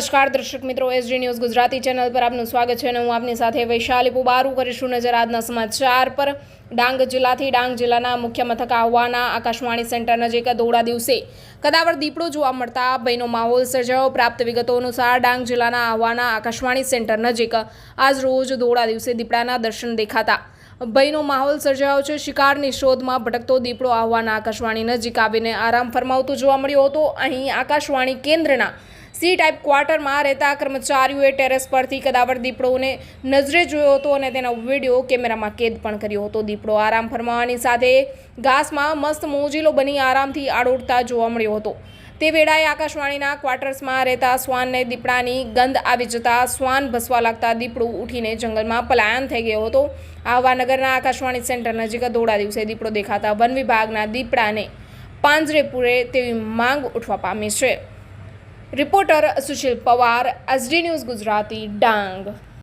નમસ્કાર, દર્શક મિત્રો એસડી ન્યૂઝ ગુજરાતી ચેનલ પર આપનું સ્વાગત છે અને હું આપની સાથે વૈશાલી પુબારું કરીશું નજર આજના સમાચાર પર. ડાંગ જિલ્લાથી ડાંગ જિલ્લાના મુખ્ય મથક આવવાના આકાશવાણી સેન્ટર નજીક દોડા દિવસે કદાવર દીપડો જોવા મળતા ભયનો માહોલ સર્જાયો. પ્રાપ્ત વિગતો અનુસાર ડાંગ જિલ્લાના આવવાના આકાશવાણી સેન્ટર નજીક આજ રોજ દોડા દિવસે દીપડાના દર્શન દેખાતા ભયનો માહોલ સર્જાયો છે. શિકારની શોધમાં ભટકતો દીપડો આવવાના આકાશવાણી નજીક આવીને આરામ ફરમાવતો જોવા મળ્યો હતો. અહીં આકાશવાણી કેન્દ્રના સી ટાઈપ ક્વાર્ટરમાં રહેતા કર્મચારીઓએ ટેરેસ પરથી કદાવર દીપડોને નજરે જોયો હતો અને તેનો વીડિયો કેમેરામાં કેદ પણ કર્યો હતો. દીપડો આરામ ફરમાવાની સાથે ઘાસમાં મસ્ત મોજીલો બની આરામથી આડોડતા જોવા મળ્યો હતો. તે વેળાએ આકાશવાણીના ક્વાર્ટર્સમાં રહેતા શ્વાનને દીપડાની ગંધ આવી જતા શ્વાન ભસવા લાગતા દીપડું ઉઠીને જંગલમાં પલાયન થઈ ગયો હતો. આહવા નગરના આકાશવાણી સેન્ટર નજીક દોડા દિવસે દીપડો દેખાતા વન વિભાગના દીપડાને પાંજરે પૂરે તેવી માંગ ઉઠવા પામી છે. Reporter Sushil Pawar SD news Gujarati Dang.